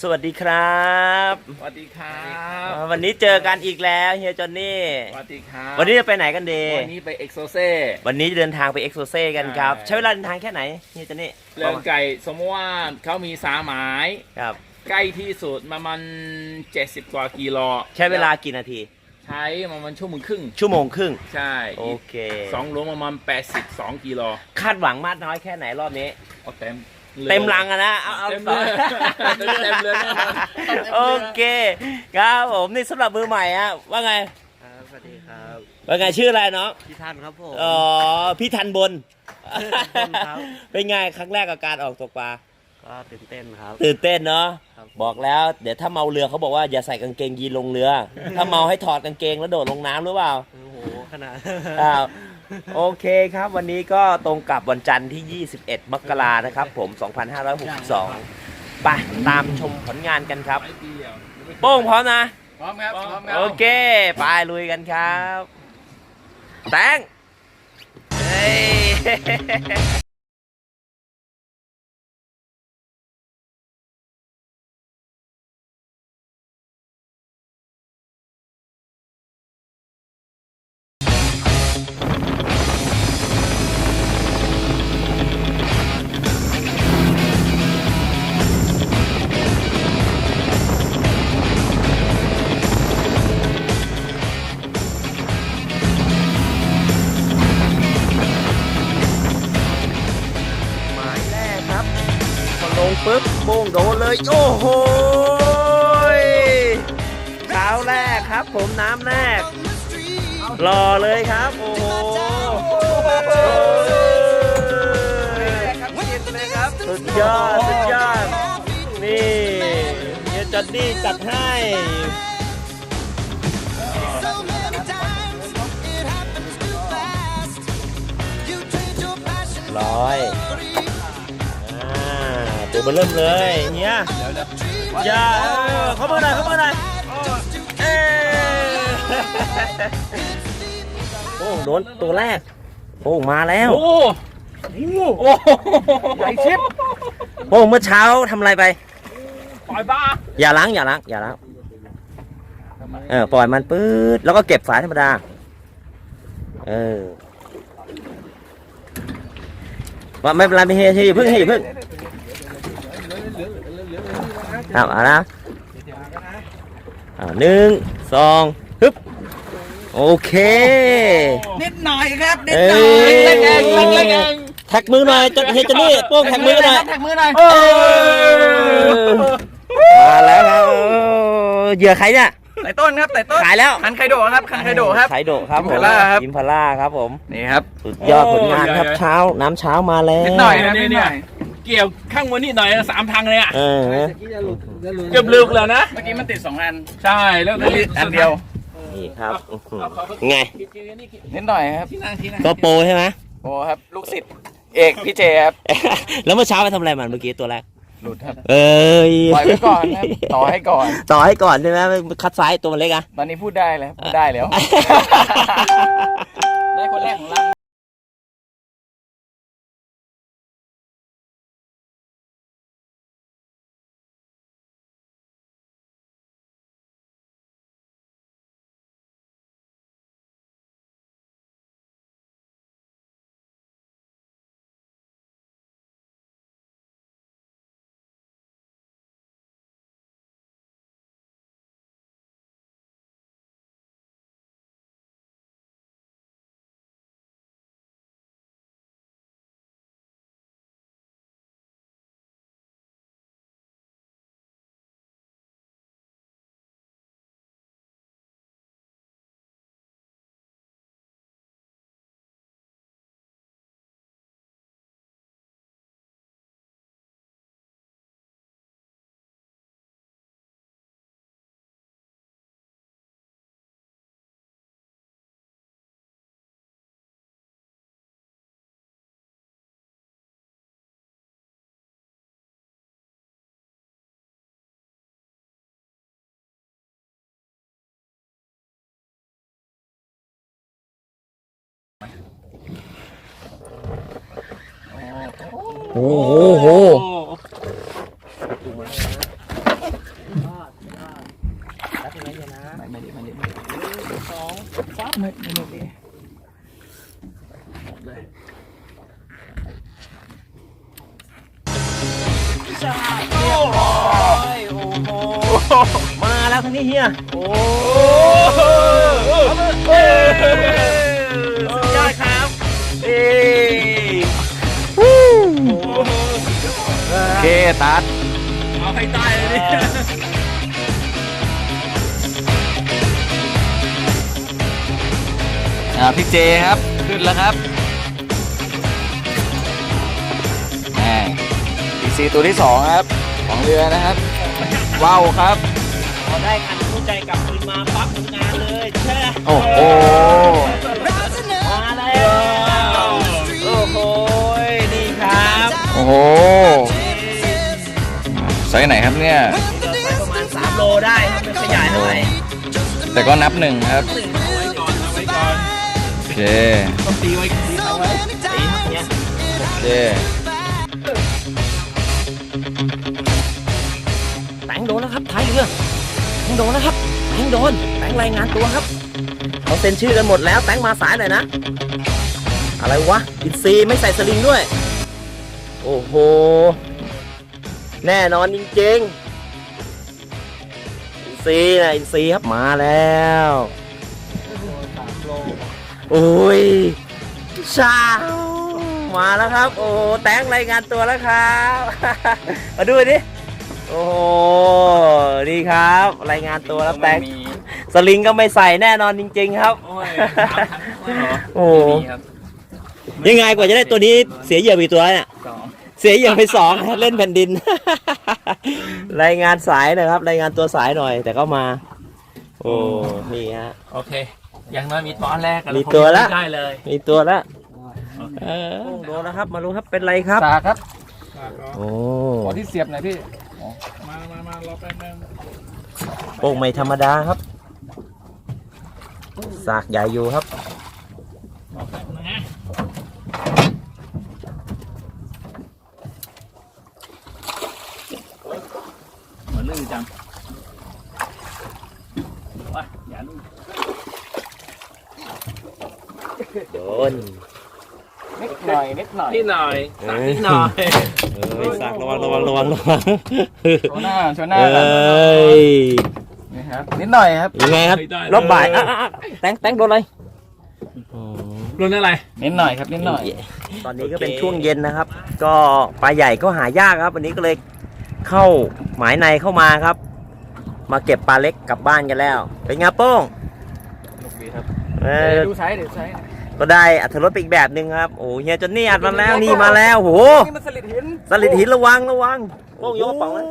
สวัสดีครับสวัสดีครับอ่าวันนี้เจอกันอีกแล้วเฮียจอนนี่สวัสดีครับวันนี้จะไปไหนกันดีวันนี้ไปเอ็กโซเซ่วันนี้จะเดินทางไปเอ็กโซเซกันครับใช่ใช้เวลาเดินทางแค่ไหนเฮียจอนนี่เรื่องไก่สมมติว่าเขามีสามหมายครับใกล้ที่สุดประมาณ70กว่ากิโลใช้เวลากี่นาที ใช้ประมาณชั่วโมงครึ่ง ชั่วโมงครึ่ง ใช่โอเคสองหลวงประมาณ82กิโลคาดหวังมากน้อยแค่ไหนรอบนี้เอาเต็ม เต็มรังอะนะเอาเอาเต็มเลยเต็มเลยแน่นอนโอเค ครับผมนี่สำหรับมือใหม่อะว่าไงครับสวัสดีครับว่าไงชื่ออะไรเนาะพี่ท่านครับผมอ๋อพี่ทันบนครับเป็นไงครั้งแรกกับการออกตกปลาก็ตื่นเต้นครับ ตื่นเต้นเนาะครับบอกแล้วเดี๋ยวถ้าเมาเรือเขาบอกว่าอย่าใส่กางเกงยีนลงเรือ ถ้าเมาให้ถอดกางเกงแล้วโดดลงน้ำหรือเปล่าโอ้โหขนาดอ้าว โอเคครับ วันนี้ก็ตรงกับวันจันทร์ที่ 21 มกรานะครับ ผม 2562 ไปตามชมผลงานกันครับ โป้งพร้อมนะ พร้อมครับ พร้อมครับ โอเค ไปลุยกันครับ แตงเฮ้ย งปุ๊บโป้งโดนเลย โอ้โหยเช้าแรกครับผมน้ำแรกรอเลยครับ โอ้โหสุดยอด สุดยอด นี่เฮียจอดดี้จัดให้ร้อย ตัวเบอร์เริ่มเลยเฮียอย่าเออเข้ามือหน่อยเข้ามือหน่อยเอ้ยโอ้โดนตัวแรก โอ้มาแล้ว โอ้โหโอ้โหใหญ่ชิบโอ้เมื่อเช้าทำอะไรไป ปล่อยบ้าอย่าล้างอย่าล้างอย่าล้างเออปล่อยมันปื๊ดแล้วก็เก็บสายธรรมดา เออว่าไม่เป็นไรไม่เฮียที่าเพิ่งให้อย่าเพิ่ง เอาเอานะเอาหนึ่งสองฮึบโอเคนิดหน่อยครับนิดเอ้หน่อยยเล็กๆเองเล็กๆเองแท็กมือหน่อยจะเฮียจะนี่โป้งแท็กมือหน่อยแท็กมือหน่อยเออมาแล้วครับเหยื่อใครเนี่ยไต่ต้นครับไต่ต้นขายแล้วคันไคโดะครับคันไคโดะครับไคโดะครับผมอิมพาร่าครับอิมพาร่าครับผมนี่ครับสุดยอดโอ้ผลงานครับใหญ่ๆเช้าน้ำเช้ามาแล้วนิดหน่อยนะนิดหน่อย เกี่ยวข้างบนนิดหน่อยสามทางเลยอะเออเกือบลึกแล้วนะเมื่อกี้มันติดสองอัน ใช่แล้วอันเดียวนี่ครับอื้อหือไงนิดหน่อยครับที่นั่งที่นั่งก็โปรใช่ไหมโอ้ครับลูกศิษย์เอกพี่เจครับแล้วเมื่อเช้าไปทำอะไรมันเมื่อกี้ตัวแรกหลุดครับ เอ้ยปล่อยไว้ก่อนครับต่อให้ก่อน ต่อให้ก่อนใช่ไหมคัดซ้ายตัวมันเล็กอะตอนนี้พูดได้แล้วพูดได้แล้ว ได้คนแรกของเรา โอ้โหโอ้ไม่มาแล้วทั้งนี้เฮียโอ้ โอเคตัด เอาให้ตายเลยดิอ่าพี่เจครับ ขึ้นแล้วครับแหมอีซีตัวที่สองครับ ของเรือนะครับ ว้าวครับ พอได้คันคู่ใจกลับคืนมาปั๊บทำงานเลยใช่ไหมโอ้โห ไซส์ไหนครับเนี่ย ประมาณ 3 โลได้ครับเป็นขยายเท่าไหร่แต่ก็นับหนึ่งครับเอาไว้ก่อนเอาไว้ก่อนโอเคต้องตีไว้ตี so เอาไว้ many ตีครับ times เนี่ยโอเคแตงโดนแล้วครับท้ายเรือแตงโดนแล้วครับแตงโดนแตงรายงานตัวครับเขาเซ็นชื่อกันหมดแล้วแตงมาสายหน่อยนะ อะไรวะอินซีไม่ใส่สลิงด้วย โอ้โห แน่นอนจริงๆอินซีนะอินซีครับมาแล้ว โอ้ยเช้ามาแล้วครับ โอ้โหแตงรายงานตัวแล้วครับ มาดูดิโอ้โหนี่ครับ รายงานตัวแล้วแตงมีสลิงก็ไม่ใส่แน่นอนจริง ๆ ครับ โอ้ยสามครั้งไม่เหรอโอ้โหไม่มีครับยังไงกว่าจะได้ตัวนี้เสียเหยื่อไปตัวเนี่ยสอง เสียเหยื่อไปสองเล่นแผ่นดิน รายงานสายหนะครับ รายงานตัวสายหน่อย แต่ก็มา โอ้นี่ฮะ โอเค อย่างน้อยมีตอนแรกอะมีตัวละ ได้เลยมีตัวแล้วเออโดนแล้วครับ มาดูครับเป็นไรครับสาครับโอ้ขอที่เสียบหน่อยพี่ มามามารอแป๊บนึงโอ้ไม่ธรรมดาครับ สากใหญ่อยู่ครับ รอแป๊บนึงนะเหมือนลื่นจังว้าอย่าลื่น โดนนิดหน่อยนิดหน่อยนิดหน่อยสักนิดหน่อยเอ้ยสากระวังระวังระวังระวังโชว์หน้าโชว์หน้าเอกัน้ยนี่ครับนิดหน่อยครับยังไงครับรอบบ่ายอะอะอะแตงแตงโดนอะไรรุ่นอะไรนิดหน่อยครับนิดหน่อย ตอนนี้ก็เป็นช่วงเย็นนะครับ ก็ปลาใหญ่ก็หายากครับ วันนี้ก็เลยเข้าหมายในเข้ามาครับ มาเก็บปลาเล็กกลับบ้านกันแล้ว เป็นไงโป้งเออดูไซส์ดูไซส์ ก็ได้อัธรสไปอีกแบบหนึ่งครับโอ้เฮียจอนนี่อัดมาแล้วนี่มาแล้วโหนี่มันสลิดหินสลิดหินระวังระวังโป้งยกกระเป๋าไว้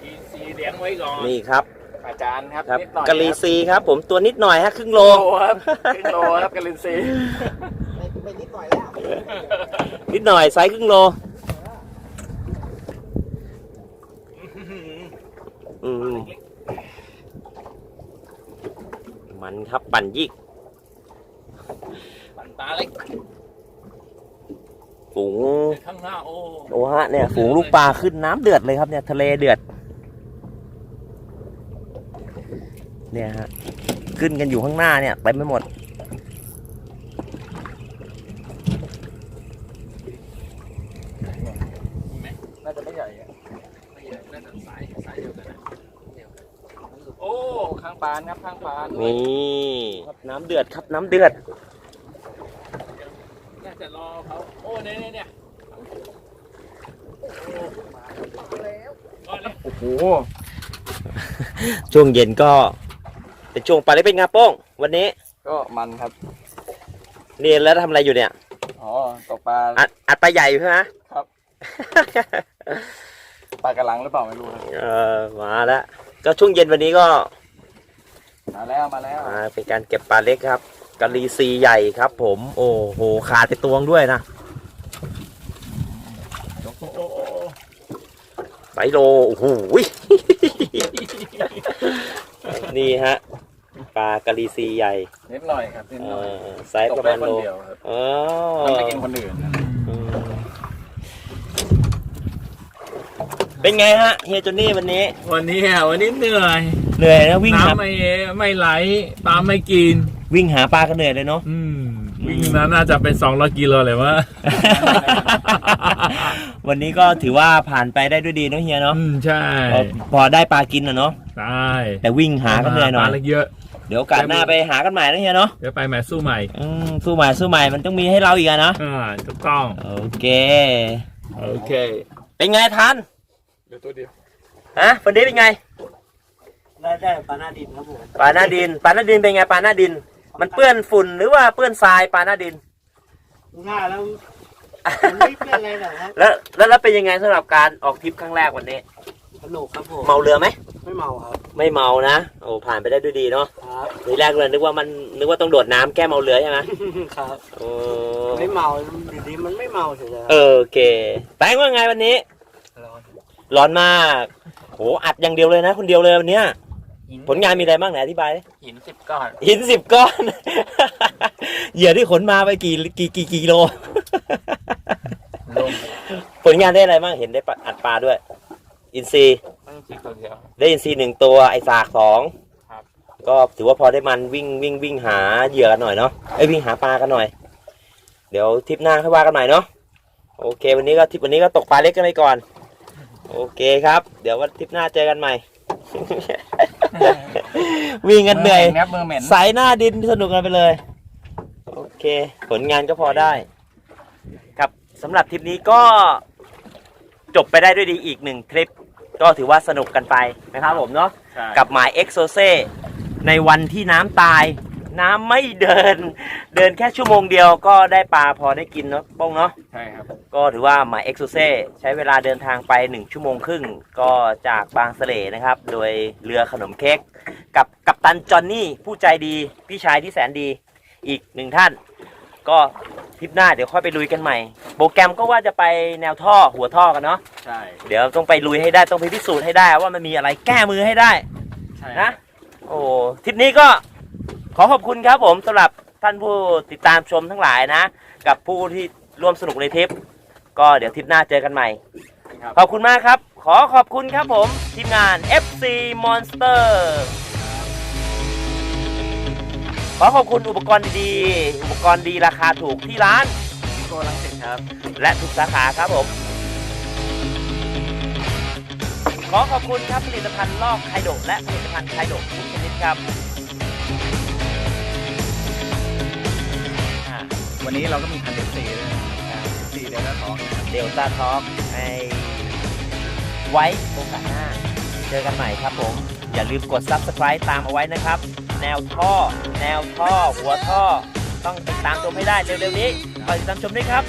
สีสีเลี้ยงไว้ก่อนนี่ครับ อาจารย์ครับครับนิดหน่อยกะลีซีครับผมตัวนิดหน่อยฮะครึ่งโลโลครับครึ่งโลครับกะลินซีนิดหน่อยไซส์ครึ่งโลอืมมันครับปั่นยิก ปั่นตาเล็กฝูงข้างหน้าโอ้โอ้ฮะเนี่ยฝูงลูกปลาขึ้นน้ำเดือดเลยครับเนี่ยทะเลเดือด เนี่ยฮะขึ้นกันอยู่ข้างหน้าเนี่ยเต็มไปหมดน่าจะไม่ใหญ่อะไม่ใหญ่น่าจะสายสายเดียวกันนะโอ้ข้างปานครับข้างปานนี่ครับน้ำเดือดครับน้ำเดือด น่าจะรอเขาโอ้เนี่ยเนี่ยเนี่ยโอ้แล้วโอ้โหช่วงเย็นก็เป็นช่วงปลาเล็กเป็นไงาโป้ง วันนี้ ก็มันครับเรียนแล้วทำอะไรอยู่เนี่ย อ๋อตกปลาอัดอัดปลาใหญ่อยู่ใช่ไหมครับปลากระลังหรือเปล่าไม่รู้ครับเออมาแล้วก็ช่วงเย็นวันนี้ก็มาแล้วมาแล้วมาเป็นการเก็บปลาเล็กครับกะลีซีใหญ่ครับ ผม โอ้โหขาดไปตวงด้วยนะ ไซโลโอ้โหนี่ฮะปลากะลีซีใหญ่นิดหน่อยครับนิดเอหน่อยอไซส์ตปกระได้มาณคนโลเดียวครับอ๋อต้องไปกินคนอื่นนะอืมเป็นไงฮะเฮียจอนนี่วันนี้ วันนี้อะวันนี้เหนื่อยเหนื่อยนะวิ่งหาน้ำไม่ไม่ไหลปลาไม่กิน วิ่งหาปลาก็เหนื่อยเลยเนาะอืมวิ่งนั้นน่าจะเป็น200กิโลเลยวะ วันนี้ก็ถือว่าผ่านไปได้ด้วยดีเนาะเฮียเนาะอืมใช่พอพอได้ปลากินอะเนาะใช่แต่วิ่งหาก็เหนื่อยหน่อปลายเล็กเยอะเดี๋ยวโอกาสหน้าไปหากันใหม่นะเฮียเนาะเดี๋ยวไปแมตช์สู้ใหม่อืมสู้ใหม่สู้ใหม่มันต้องมีให้เราอีกอะเนาะอ่าถูกต้องโอเคโอเค เป็นไงทันเดี๋ยวตัวเดียวฮะวันนี้เป็นไงได้ได้ปลาหน้าดินครับผมปลาหน้าดินปลาหน้าดินเป็นไงปลาหน้าดิน มันเปื้อนฝุ่นหรือว่าเปื้อนทรายปลาหน้าดินง่ายแล้วมัน ไม่เป็นอะไรหรอกครับแล้วแล้วแล้วเป็นยังไงสำหรับการออกทริปครั้งแรกวันนี้ สนุกครับผม เมาเรือไหม ไม่เมาครับ ไม่เมานะ โอ้ผ่านไปได้ด้วยดีเนาะครับ ทีแรกเลยนึกว่ามันนึกว่าต้องโดดน้ำแก้เมาเรือใช่ไหมครับ โอ้ไม่เมาอยู่ดีมันไม่เมาเฉยๆครับเออโอเคแป้งว่าไงวันนี้ ร้อนร้อนมากโหอัดอย่างเดียวเลยนะ คนเดียวเลยวันเนี้ย ผลงานมีอะไรบ้างไหนอธิบายดิหินสิบก้อนหินสิบก้อน เหยื่อที่ขนมาไปกี่กี่กี่กี่กิโลผลงานได้อะไรบ้างเห็นได้ปะอัดปลาด้วย อินซีย์ตั้งสิบตัวเดียว ได้อินซีย์หนึ่งตัวไอสากสองครับ ก็ถือว่าพอได้มันวิ่งวิ่งวิ่งหาเหยื่อกันหน่อยเนาะไอยวิ่งหาปลากันหน่อย เดี๋ยวทริปหน้าค่อยว่ากันใหม่เนาะโอเค วันนี้ก็ทริปวันนี้ก็ตกปลาเล็กกันไปก่อน โอเคครับ เดี๋ยววันทริปหน้าเจอกันใหม่ วิ่งกันเหนื่อยแนบมือเหม็นสายหน้าดินสนุกกันไปเลย โอเค ผลงานก็พอได้ ครับสำหรับทริปนี้ก็จบไปได้ด้วยดีอีกหนึ่งทริป ก็ถือว่าสนุกกันไปนะครับผมเนาะใช่กับหมายเอ็กโซเซในวันที่น้ำตาย น้ำไม่เดิน เดินแค่ชั่วโมงเดียวก็ได้ปลาพอได้กินเนาะโป้งเนาะใช่ครับ ก็ถือว่าหมายเอ็กโซเซใช้เวลาเดินทางไป 1 ชั่วโมงครึ่ง ก็จากบางสะเลนะครับ โดยเรือขนมเค้กกับกัปตันจอนนี่ผู้ใจดี พี่ชายที่แสนดีอีกหนึ่งท่าน ก็ทริปหน้าเดี๋ยวค่อยไปลุยกันใหม่ โปรแกรมก็ว่าจะไปแนวท่อหัวท่อกันเนาะใช่เดี๋ยวต้องไปลุยให้ได้ต้องไปพิสูจน์ให้ได้ว่ามันมีอะไรแก้มือให้ได้ใช่นะ โอ้ทริปนี้ก็ขอขอบคุณครับผมสำหรับท่านผู้ติดตามชมทั้งหลายนะ กับผู้ที่ร่วมสนุกในทริป ก็เดี๋ยวทริปหน้าเจอกันใหม่ครับขอบคุณมากครับ ขอขอบคุณครับผม ทีมงาน FC Monster ขอขอบคุณอุปกรณ์ดีๆอุปกรณ์ดีราคาถูกที่ร้านโกลังสิตครับ และทุกสาขาครับผม ขอขอบคุณครับผลิตภัณฑ์ลอกไคโดะและผลิตภัณฑ์ไคโดะทุกชนิดครับอ่าวันนี้เราก็มีคันเด็ดสีด้วยนะครับสี เดลต้าทองนะครับเดลต้าท็อกในไว้โอกาสหน้า เจอกันใหม่ครับผม อย่าลืมกด Subscribe ตามเอาไว้นะครับ แนวท่อ แนวท่อ หัวท่อ ต้องติดตามชมให้ได้เร็วๆนี้คอยติดตามชมด้วยครับ